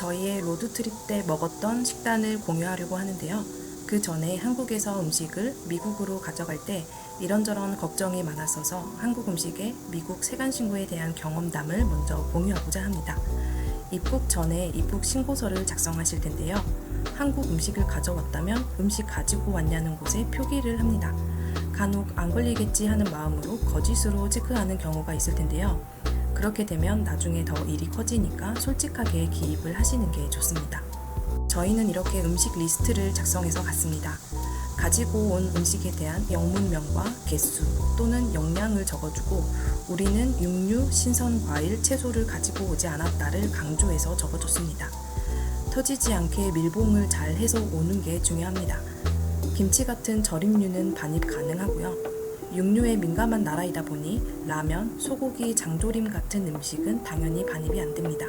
저희의 로드트립 때 먹었던 식단을 공유하려고 하는데요. 그 전에 한국에서 음식을 미국으로 가져갈 때 이런저런 걱정이 많았어서 한국 음식의 미국 세관 신고에 대한 경험담을 먼저 공유하고자 합니다. 입국 전에 입국 신고서를 작성하실 텐데요. 한국 음식을 가져왔다면 음식 가지고 왔냐는 곳에 표기를 합니다. 간혹 안 걸리겠지 하는 마음으로 거짓으로 체크하는 경우가 있을 텐데요. 그렇게 되면 나중에 더 일이 커지니까 솔직하게 기입을 하시는 게 좋습니다. 저희는 이렇게 음식 리스트를 작성해서 갔습니다. 가지고 온 음식에 대한 영문명과 개수 또는 용량을 적어주고 우리는 육류, 신선 과일, 채소를 가지고 오지 않았다를 강조해서 적어줬습니다. 터지지 않게 밀봉을 잘 해서 오는 게 중요합니다. 김치 같은 절임류는 반입 가능하고요. 육류에 민감한 나라이다 보니 라면, 소고기, 장조림 같은 음식은 당연히 반입이 안 됩니다.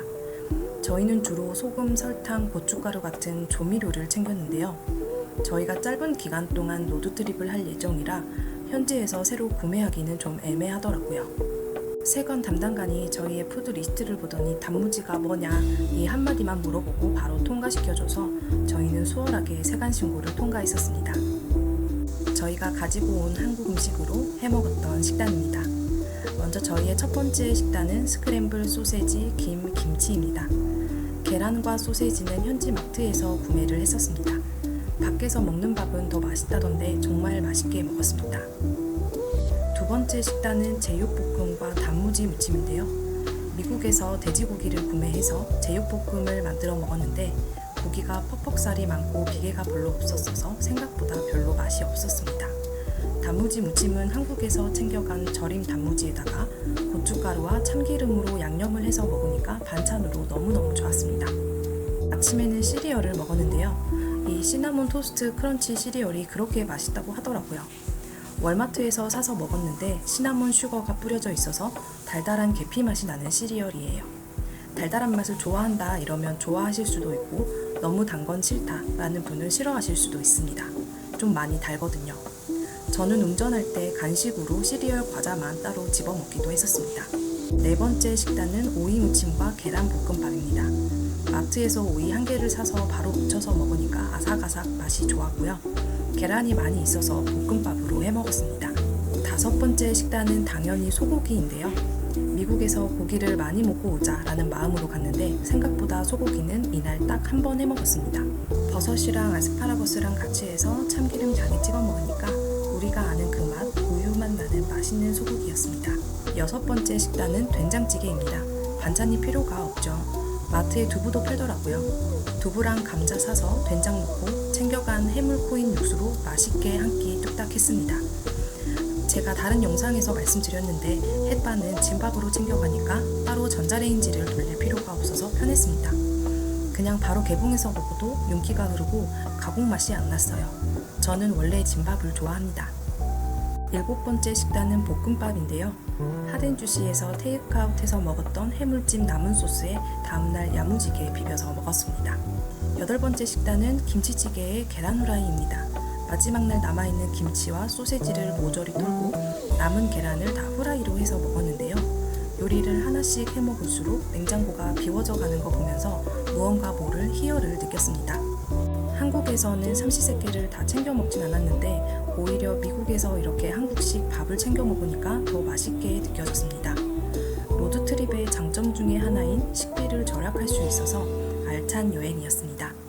저희는 주로 소금, 설탕, 고춧가루 같은 조미료를 챙겼는데요. 저희가 짧은 기간 동안 로드트립을 할 예정이라 현지에서 새로 구매하기는 좀 애매하더라고요. 세관 담당관이 저희의 푸드 리스트를 보더니 단무지가 뭐냐 이 한마디만 물어보고 바로 통과시켜줘서 저희는 수월하게 세관 신고를 통과했었습니다. 저희가 가지고 온 한국 음식으로 해먹었던 식단입니다. 먼저 저희의 첫 번째 식단은 스크램블 소세지, 김, 김치입니다. 계란과 소세지는 현지 마트에서 구매를 했었습니다. 밖에서 먹는 밥은 더 맛있다던데 정말 맛있게 먹었습니다. 두 번째 식단은 제육볶음과 단무지 무침인데요. 미국에서 돼지고기를 구매해서 제육볶음을 만들어 먹었는데 고기가 퍽퍽살이 많고 비계가 별로 없었어서 생각보다 별로 맛이 없었습니다. 단무지 무침은 한국에서 챙겨간 절임 단무지에다가 고춧가루와 참기름으로 양념을 해서 먹으니까 반찬으로 너무너무 좋았습니다. 아침에는 시리얼을 먹었는데요. 이 시나몬 토스트 크런치 시리얼이 그렇게 맛있다고 하더라고요. 월마트에서 사서 먹었는데 시나몬 슈거가 뿌려져 있어서 달달한 계피 맛이 나는 시리얼이에요. 달달한 맛을 좋아한다 이러면 좋아하실 수도 있고 너무 단 건 싫다 라는 분은 싫어하실 수도 있습니다. 좀 많이 달거든요. 저는 운전할 때 간식으로 시리얼 과자만 따로 집어 먹기도 했었습니다. 네 번째 식단은 오이 무침과 계란 볶음밥입니다. 마트에서 오이 한 개를 사서 바로 무쳐서 먹으니까 아삭아삭 맛이 좋았고요. 계란이 많이 있어서 볶음밥으로 해 먹었습니다. 다섯 번째 식단은 당연히 소고기인데요. 미국에서 고기를 많이 먹고 오자 라는 마음으로 갔는데 생각보다 소고기는 이날 딱 한 번 해 먹었습니다. 버섯이랑 아스파라거스랑 같이 해서 참기름 장에 찍어 먹으니까 우리가 아는 그 맛, 우유맛 나는 맛있는 소고기였습니다. 여섯 번째 식단은 된장찌개입니다. 반찬이 필요가 없죠. 마트에 두부도 팔더라고요. 두부랑 감자 사서 된장 넣고 챙겨간 해물 코인 육수로 맛있게 한 끼 뚝딱 했습니다. 제가 다른 영상에서 말씀드렸는데 햇반은 진밥으로 챙겨가니까 따로 전자레인지를 돌릴 필요가 없어서 편했습니다. 그냥 바로 개봉해서 먹어도 윤기가 흐르고 가공 맛이 안 났어요. 저는 원래 진밥을 좋아합니다. 일곱 번째 식단은 볶음밥인데요. 하덴주시에서 테이크아웃해서 먹었던 해물찜 남은 소스에 다음날 야무지게 비벼서 먹었습니다. 여덟 번째 식단은 김치찌개에 계란 후라이입니다. 마지막 날 남아있는 김치와 소세지를 모조리 털고 남은 계란을 다 후라이로 해서 먹었는데요. 요리를 하나씩 해 먹을수록 냉장고가 비워져 가는 거 보면서 무언가 모를 희열을 느꼈습니다. 한국에서는 삼시세끼를 다 챙겨 먹진 않았는데 오히려 미국에서 이렇게 한국식 밥을 챙겨 먹으니까 더 맛있게 느껴졌습니다. 로드트립의 장점 중에 하나인 식비를 절약할 수 있어서 알찬 여행이었습니다.